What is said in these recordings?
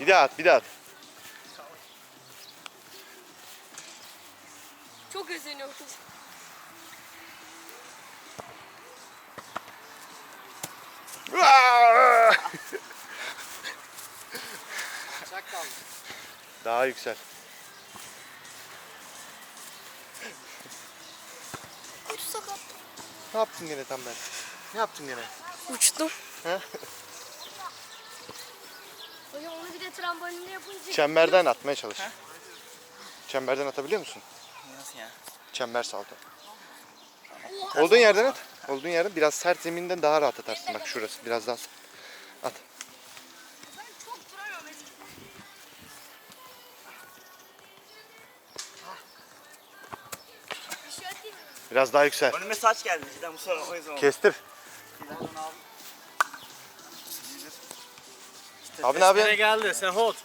Bir daha at, bir daha at. Çok özeniyorum. Çak kaldı. Daha yüksel. Kötü sakat. Ne yaptın gene tam ben? Ne yaptın gene? Uçtum. Hocam onu bir de trambolinle yapınca. Çemberden atmaya çalış. Çemberden atabiliyor musun? Nasıl ya? Çember salto. Olduğun yerden at. Olduğun yerden biraz sert zeminden daha rahat atarsın. Bak şurası biraz daha sert. At. Ben çok duramıyorum eskiden. Bir şey atayım mı? Biraz daha yüksel. Önüme saç geldi cidden bu soru o yüzden. Kestir. Abi ne yapıyorsun? geldi Sehot.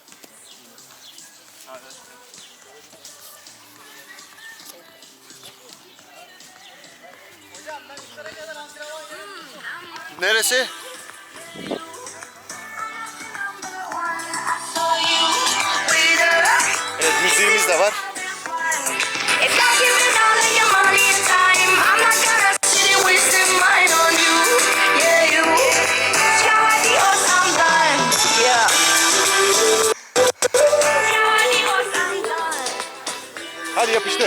Neresi? Evet müziğimiz de var. Up, she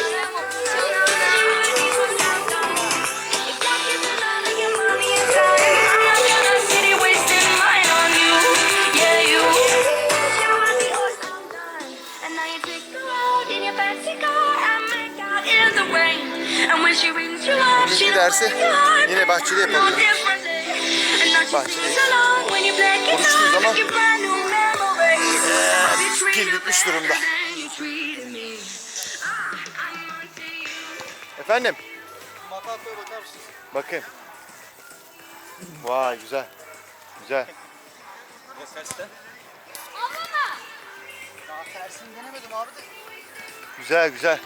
Müzik dersi yine bahçede yapalım. Bahçedeyiz. Konuştuğu zaman pil bitmiş durumda. Efendim? Matatoya bakar mısın? Bakın. Vay güzel. Güzel. Ya tersten. Daha tersini denemedim abi de. Güzel güzel.